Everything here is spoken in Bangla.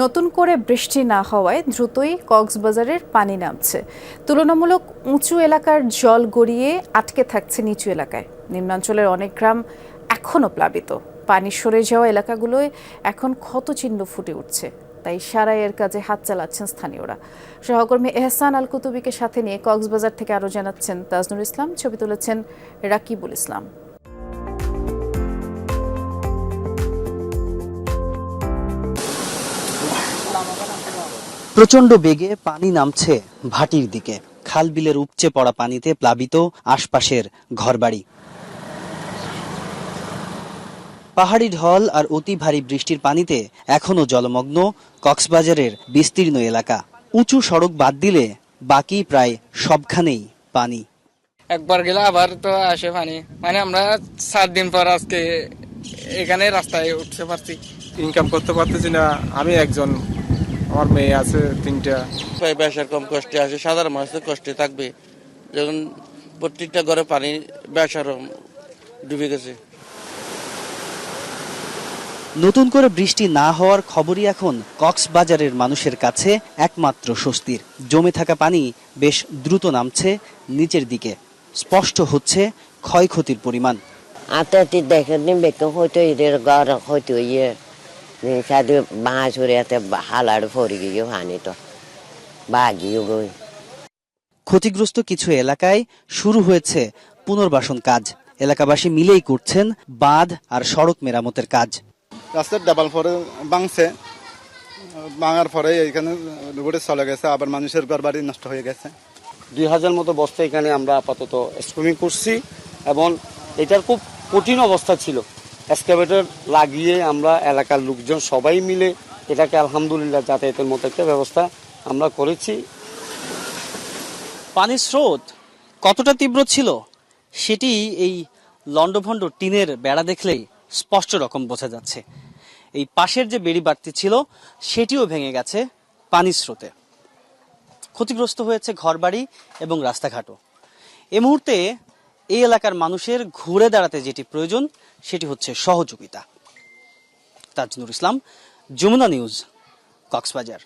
নতুন করে বৃষ্টি না হওয়ায় দ্রুতই কক্সবাজারের পানি নামছে। তুলনামূলক উঁচু এলাকার জল গড়িয়ে আটকে থাকছে নিচু এলাকায়। নিম্নাঞ্চলের অনেক গ্রাম এখনও প্লাবিত। পানি সরে যাওয়া এলাকাগুলোয় এখন ক্ষতচিহ্ন ফুটে উঠছে। তাই সারাইয়ের কাজে হাত চালাচ্ছেন স্থানীয়রা। সহকর্মী এহসান আল কুতুবিকে সাথে নিয়ে কক্সবাজার থেকে আরও জানাচ্ছেন তাজনুর ইসলাম। ছবি তুলেছেন রাকিবুল ইসলাম। প্রচণ্ড বেগে পানি নামছে ভাটির দিকে। খাল বিলের উপচে পড়া পানিতে প্লাবিত আশপাশের ঘরবাড়ি। পাহাড়ি ঢল আর অতি ভারী বৃষ্টির পানিতে এখনও জলমগ্ন কক্সবাজারের বিস্তীর্ণ এলাকা। উঁচু সড়ক বাদ দিলে বাকি প্রায় সবখানেই পানি। একবার গেলে আবার তো আসে পানি। মানে আমরা সাত দিন পর আজকে এখানে রাস্তায় উঠতে পারছি। ইনকাম করতে পারতেছি না। আমি একজন আমার মেয়ে আছে তিনটা। প্রায় ব্যবসার কম কষ্টে আছে সাধারণ মানুষ কষ্টে থাকবে। যখন প্রত্যেকটা ঘরে পানি ব্যবসার ডুবে গেছে। নতুন করে বৃষ্টি না হওয়ার খবরই এখন কক্সবাজারের মানুষের কাছে একমাত্র স্বস্তির। জমে থাকা পানি বেশ দ্রুত নামছে নিচের দিকে। স্পষ্ট হচ্ছে ক্ষয়ক্ষতির পরিমাণ। আতে তি দেখে নি বেকে হয়তো এদের ঘর হয়তো ইয়ে উড়ে এতে হালার ফরি গিয়ে হানি তো বাগিয়ে গই ক্ষতিগ্রস্ত কিছু এলাকায় শুরু হয়েছে পুনর্বাসন কাজ। এলাকাবাসী মিলেই করছেন বাঁধ আর সড়ক মেরামতের কাজ। রাস্তার ডাবল পরে ভাঙছে। ভাঙার পরে এখানে রোডে চলে গেছে আবার মানুষের ঘর বাড়ি নষ্ট হয়ে গেছে। দুই হাজার মতো বস্তা এখানে আমরা আপাতত স্কুমিং করছি এবং এটার খুব কঠিন অবস্থা ছিল। এক্সকাভেটর লাগিয়ে আমরা এলাকার লোকজন সবাই মিলে এটাকে আলহামদুলিল্লাহ যাতায়াতের মতো একটা ব্যবস্থা আমরা করেছি। পানির স্রোত কতটা তীব্র ছিল সেটি এই লন্ডভন্ড টিনের বেড়া দেখলেই স্পষ্ট রকম বোঝা যাচ্ছে। এই পাশের যে বেড়ি বাড়তি ছিল সেটিও ভেঙে গেছে পানির স্রোতে। ক্ষতিগ্রস্ত হয়েছে ঘরবাড়ি এবং রাস্তাঘাটও। এ মুহূর্তে এই এলাকার মানুষের ঘুরে দাঁড়াতে যেটি প্রয়োজন, সেটি হচ্ছে সহযোগিতা। তাজনুর ইসলাম, যমুনা নিউজ, কক্সবাজার।